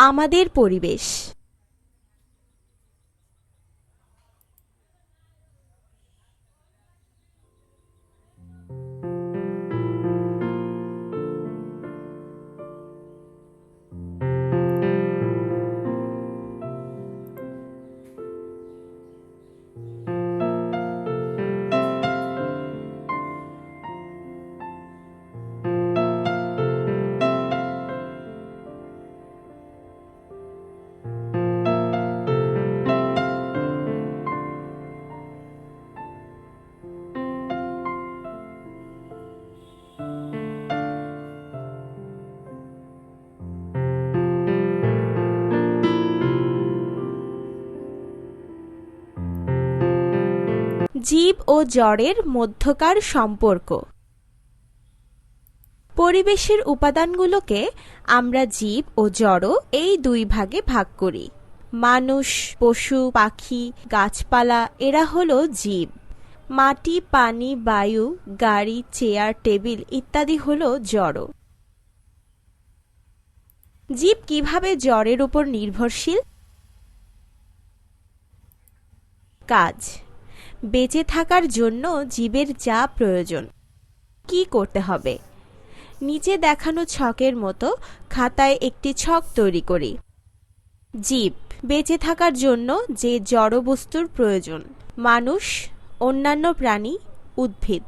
আমাদের পরিবেশ। জীব ও জড়ের মধ্যকার সম্পর্ক। পরিবেশের উপাদানগুলোকে আমরা জীব ও জড় এই দুই ভাগে ভাগ করি। মানুষ, পশু, পাখি, গাছপালা, এরা হলো জীব। মাটি, পানি, বায়ু, গাড়ি, চেয়ার, টেবিল ইত্যাদি হলো জড় জীব কীভাবে জড়ের উপর নির্ভরশীল? কাজ। বেঁচে থাকার জন্য জীবের যা প্রয়োজন, কি করতে হবে? নিচে দেখানো ছকের মতো খাতায় একটি ছক তৈরি করি। জীব, বেঁচে থাকার জন্য যে জড়বস্তুর প্রয়োজন, মানুষ, অন্যান্য প্রাণী, উদ্ভিদ।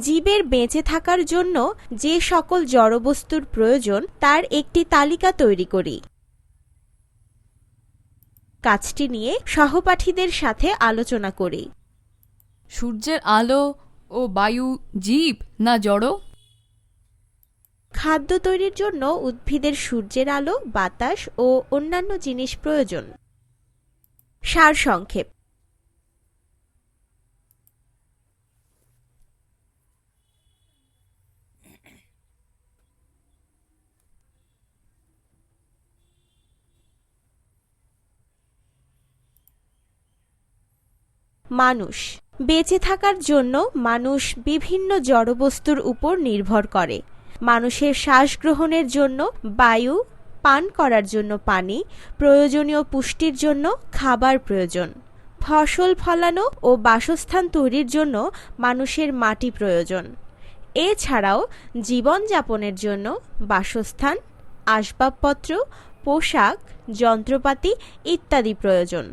জীবের বেঁচে থাকার জন্য যে সকল জড়বস্তুর প্রয়োজন তার একটি তালিকা তৈরি করি। কাজটি নিয়ে সহপাঠীদের সাথে আলোচনা করি। সূর্যের আলো ও বায়ু জীব না জড়? খাদ্য তৈরির জন্য উদ্ভিদের সূর্যের আলো বাতাস ও অন্যান্য জিনিস প্রয়োজন। সারসংক্ষেপ। মানুষ। বেঁচে থাকার জন্য মানুষ বিভিন্ন জড়বস্তুর উপর নির্ভর করে। মানুষের শ্বাস গ্রহণের জন্য বায়ু, পান করার জন্য পানি, প্রয়োজনীয় পুষ্টির জন্য খাবার প্রয়োজন। ফসল ফলানো ও বাসস্থান তৈরির জন্য মানুষের মাটি প্রয়োজন। এছাড়াও জীবনযাপনের জন্য বাসস্থান, আসবাবপত্র, পোশাক, যন্ত্রপাতি ইত্যাদি প্রয়োজন।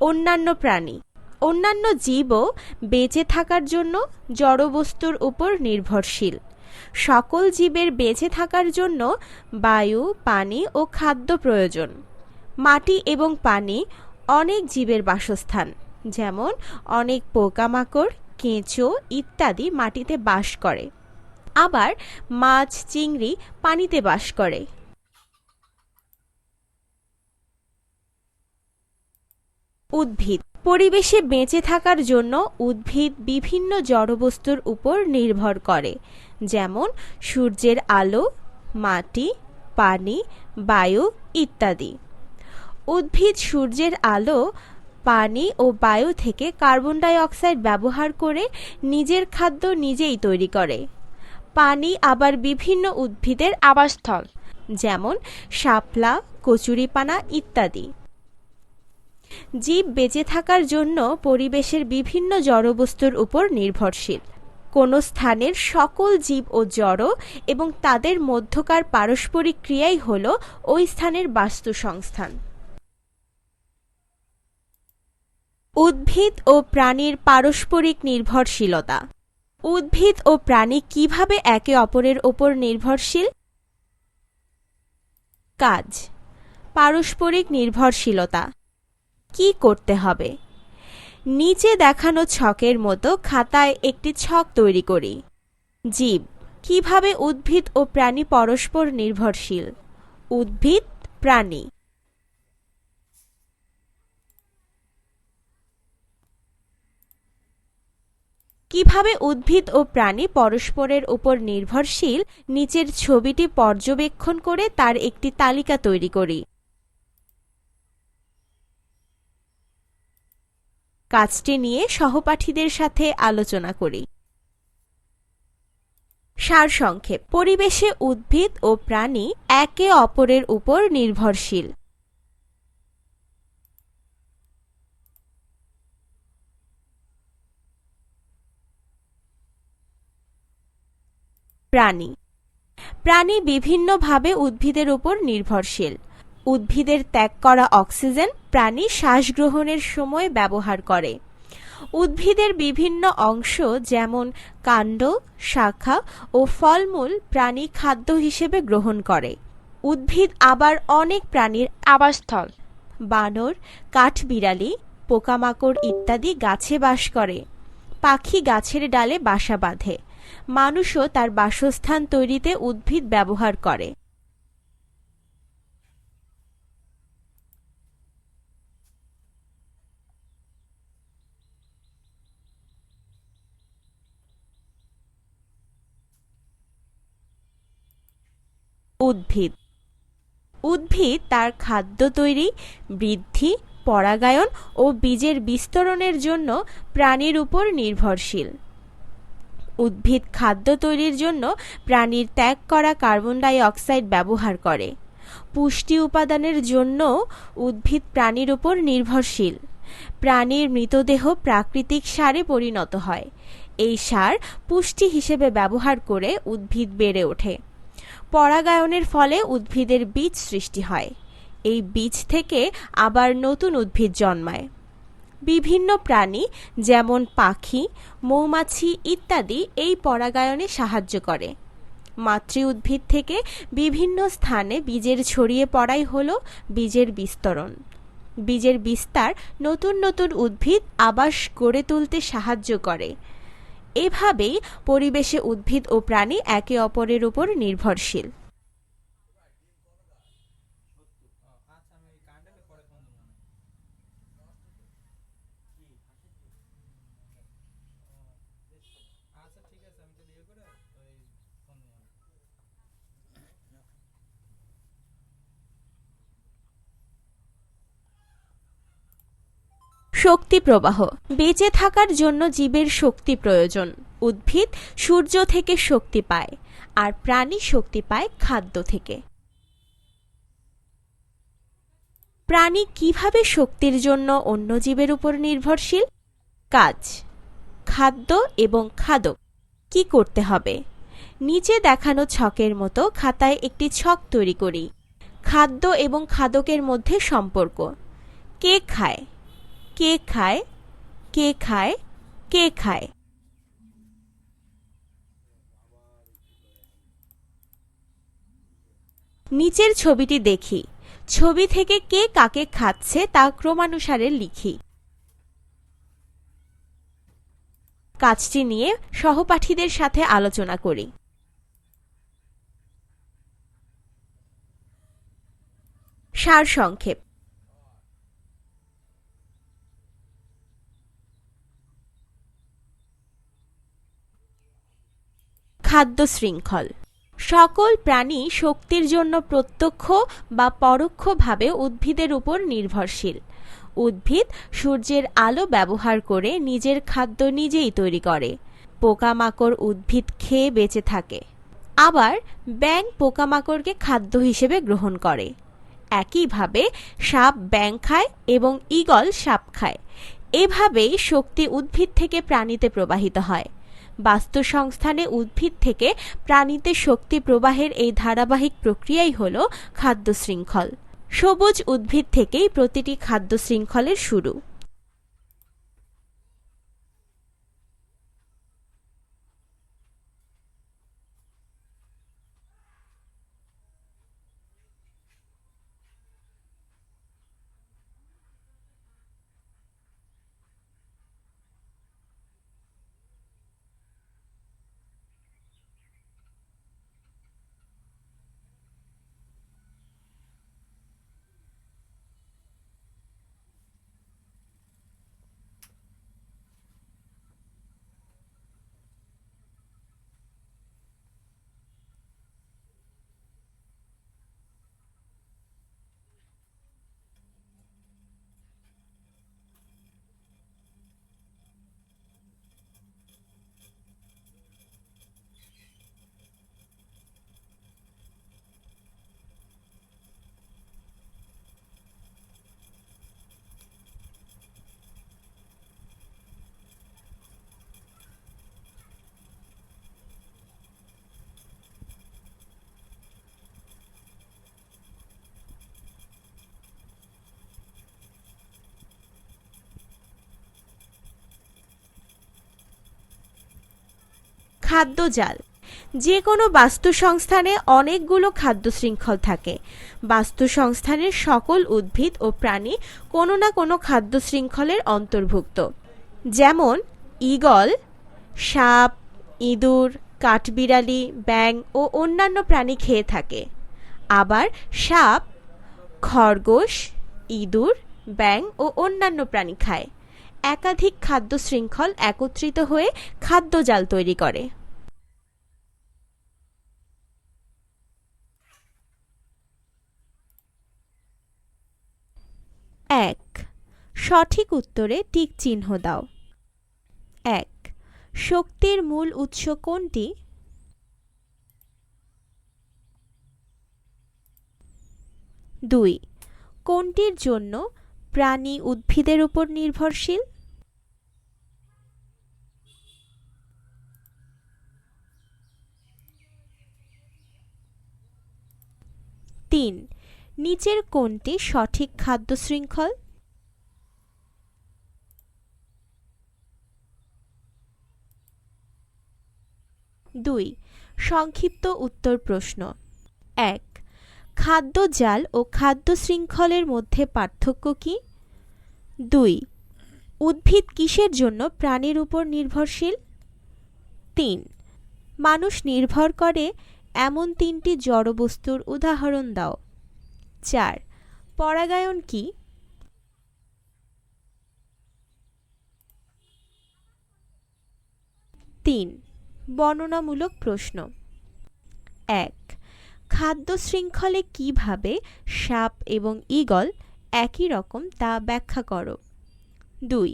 অন্যান্য প্রাণী। অন্যান্য জীবও বেঁচে থাকার জন্য জড়বস্তুর উপর নির্ভরশীল। সকল জীবের বেঁচে থাকার জন্য বায়ু, পানি ও খাদ্য প্রয়োজন। মাটি এবং পানি অনেক জীবের বাসস্থান, যেমন অনেক পোকামাকড়, কেঁচো ইত্যাদি মাটিতে বাস করে। আবার মাছ, চিংড়ি পানিতে বাস করে। উদ্ভিদ। পরিবেশে বেঁচে থাকার জন্য উদ্ভিদ বিভিন্ন জড়বস্তুর উপর নির্ভর করে, যেমন সূর্যের আলো, মাটি, পানি, বায়ু ইত্যাদি। উদ্ভিদ সূর্যের আলো, পানি ও বায়ু থেকে কার্বন ডাই অক্সাইড ব্যবহার করে নিজের খাদ্য নিজেই তৈরি করে। পানি আবার বিভিন্ন উদ্ভিদের আবাসস্থল, যেমন শাপলা, কচুরিপানা ইত্যাদি। জীব বেঁচে থাকার জন্য পরিবেশের বিভিন্ন জড়বস্তুর উপর নির্ভরশীল। কোন স্থানের সকল জীব ও জড় এবং তাদের মধ্যকার পারস্পরিক ক্রিয়াই হল ওই স্থানের বাস্তু সংস্থান উদ্ভিদ ও প্রাণীর পারস্পরিক নির্ভরশীলতা। উদ্ভিদ ও প্রাণী কীভাবে একে অপরের ওপর নির্ভরশীল? কাজ। পারস্পরিক নির্ভরশীলতা। কি করতে হবে? নিচে দেখানো ছকের মতো খাতায় একটি ছক তৈরি করি। জীব, কীভাবে উদ্ভিদ ও প্রাণী পরস্পর নির্ভরশীল? উদ্ভিদ, প্রাণী। কীভাবে উদ্ভিদ ও প্রাণী পরস্পরের উপর নির্ভরশীল? নিচের ছবিটি পর্যবেক্ষণ করে তার একটি তালিকা তৈরি করি। কাজটি নিয়ে সহপাঠীদের সাথে আলোচনা করি। সারসংক্ষেপ। পরিবেশে উদ্ভিদ ও প্রাণী একে অপরের উপর নির্ভরশীল। প্রাণী। প্রাণী বিভিন্নভাবে উদ্ভিদের উপর নির্ভরশীল। উদ্ভিদের ত্যাগ করা অক্সিজেন প্রাণী শ্বাস গ্রহণের সময় ব্যবহার করে। উদ্ভিদের বিভিন্ন অংশ যেমন কাণ্ড, শাখা ও ফলমূল প্রাণী খাদ্য হিসেবে গ্রহণ করে। উদ্ভিদ আবার অনেক প্রাণীর আবাসস্থল। বানর, কাঠবিড়ালি, পোকামাকড় ইত্যাদি গাছে বাস করে। পাখি গাছের ডালে বাসা বাঁধে। মানুষও তার বাসস্থান তৈরিতে উদ্ভিদ ব্যবহার করে। উদ্ভিদ। উদ্ভিদ তার খাদ্য তৈরি, বৃদ্ধি, পরাগায়ন ও বীজের বিস্তরণের জন্য প্রাণীর উপর নির্ভরশীল। উদ্ভিদ খাদ্য তৈরির জন্য প্রাণীর ত্যাগ করা কার্বন ডাই অক্সাইড ব্যবহার করে। পুষ্টি উপাদানের জন্য উদ্ভিদ প্রাণীর উপর নির্ভরশীল। প্রাণীর মৃতদেহ প্রাকৃতিক সারে পরিণত হয়। এই সার পুষ্টি হিসেবে ব্যবহার করে উদ্ভিদ বেড়ে ওঠে। পরাগায়নের ফলে উদ্ভিদের বীজ সৃষ্টি হয়। এই বীজ থেকে আবার নতুন উদ্ভিদ জন্মায়। বিভিন্ন প্রাণী, যেমন পাখি, মৌমাছি ইত্যাদি এই পরাগায়নে সাহায্য করে। মাতৃ উদ্ভিদ থেকে বিভিন্ন স্থানে বীজের ছড়িয়ে পড়াই হলো বীজের বিস্তরণ। বীজের বিস্তার নতুন নতুন উদ্ভিদ আবাস গড়ে তুলতে সাহায্য করে। এভাবেই পরিবেশে উদ্ভিদ ও প্রাণী একে অপরের উপর নির্ভরশীল। শক্তি প্রবাহ বেঁচে থাকার জন্য জীবের শক্তি প্রয়োজন। উদ্ভিদ সূর্য থেকে শক্তি পায়, আর প্রাণী শক্তি পায় খাদ্য থেকে। প্রাণী কীভাবে শক্তির জন্য অন্য জীবের উপর নির্ভরশীল? কাজ। খাদ্য এবং খাদক কি করতে হবে? নিচে দেখানো ছকের মতো খাতায় একটি ছক তৈরি করি। খাদ্য এবং খাদকের মধ্যে সম্পর্ক। কে খায়? কে খায়? কে খায়? কে খায়? নিচের ছবিটি দেখি। ছবি থেকে কে কাকে খাচ্ছে তা ক্রমানুসারে লিখি। কাজটি নিয়ে সহপাঠীদের সাথে আলোচনা করি। সারসংক্ষেপ। খাদ্য শৃঙ্খল। সকল প্রাণী শক্তির জন্য প্রত্যক্ষ বা পরোক্ষভাবে উদ্ভিদের উপর নির্ভরশীল। উদ্ভিদ সূর্যের আলো ব্যবহার করে নিজের খাদ্য নিজেই তৈরি করে। পোকামাকড় উদ্ভিদ খেয়ে বেঁচে থাকে। আবার ব্যাঙ পোকামাকড়কে খাদ্য হিসেবে গ্রহণ করে। একইভাবে সাপ ব্যাঙ খায় এবং ঈগল সাপ খায়। এভাবেই শক্তি উদ্ভিদ থেকে প্রাণীতে প্রবাহিত হয়। বাস্তু সংস্থানে উদ্ভিদ থেকে প্রাণীতে শক্তি প্রবাহের এই ধারাবাহিক প্রক্রিয়াই হল খাদ্য শৃঙ্খল সবুজ উদ্ভিদ থেকেই প্রতিটি খাদ্য শৃঙ্খলের শুরু। খাদ্যজাল যে কোনো বাস্তু সংস্থানে অনেকগুলো খাদ্য শৃঙ্খল থাকে। বাস্তু সংস্থানের সকল উদ্ভিদ ও প্রাণী কোনো না কোনো খাদ্য শৃঙ্খলের অন্তর্ভুক্ত। যেমন, ঈগল, সাপ, ইঁদুর, কাঠবিড়ালি ব্যাং ও অন্যান্য প্রাণী খেয়ে থাকে। আবার সাপ, খরগোশ, ইঁদুর ব্যাং ও অন্যান্য প্রাণী খায়। একাধিক খাদ্য শৃঙ্খল একত্রিত হয়ে খাদ্যজাল তৈরি করে। এক, সঠিক উত্তরে টিক চিহ্ন দাও। এক, শক্তির মূল উৎস কোনটি? দুই, কোনটির জন্য প্রাণী উদ্ভিদের উপর নির্ভরশীল? তিন, নিচের কোনটি সঠিক খাদ্য শৃঙ্খল? দুই, সংক্ষিপ্ত উত্তর প্রশ্ন। এক খাদ্য জাল ও খাদ্য শৃঙ্খলের মধ্যে পার্থক্য কি? দুই, উদ্ভিদ কিসের জন্য প্রাণীর উপর নির্ভরশীল? তিন, মানুষ নির্ভর করে এমন তিনটি জড়বস্তুর উদাহরণ দাও। চার, পরাগায়ন কি? তিন, বর্ণনামূলক প্রশ্ন। এক খাদ্য শৃঙ্খলে কীভাবে সাপ এবং ঈগল একই রকম তা ব্যাখ্যা করো। দুই,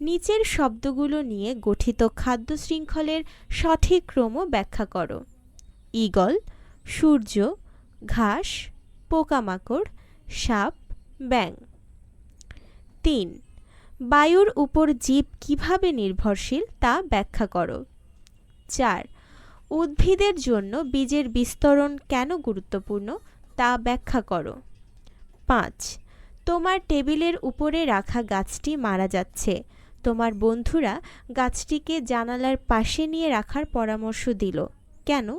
নিচের শব্দগুলো নিয়ে গঠিত খাদ্য শৃঙ্খলের সঠিক ক্রম ব্যাখ্যা করো। ঈগল, সূর্য, ঘাস, পোকামাকড়, সাপ ব্যাং তিন, বায়ুর উপর জীব কীভাবে নির্ভরশীল তা ব্যাখ্যা করো। চার উদ্ভিদের জন্য বীজের বিস্তরণ কেন গুরুত্বপূর্ণ, তা ব্যাখ্যা করো। পাঁচ, তোমার টেবিলের উপরে রাখা গাছটি মারা যাচ্ছে। তোমার বন্ধুরা গাছটিকে জানালার পাশে নিয়ে রাখার পরামর্শ দিল। কেন?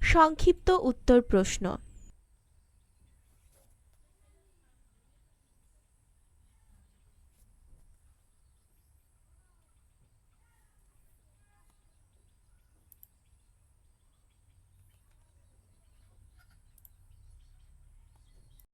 সংক্ষিপ্ত উত্তর প্রশ্ন।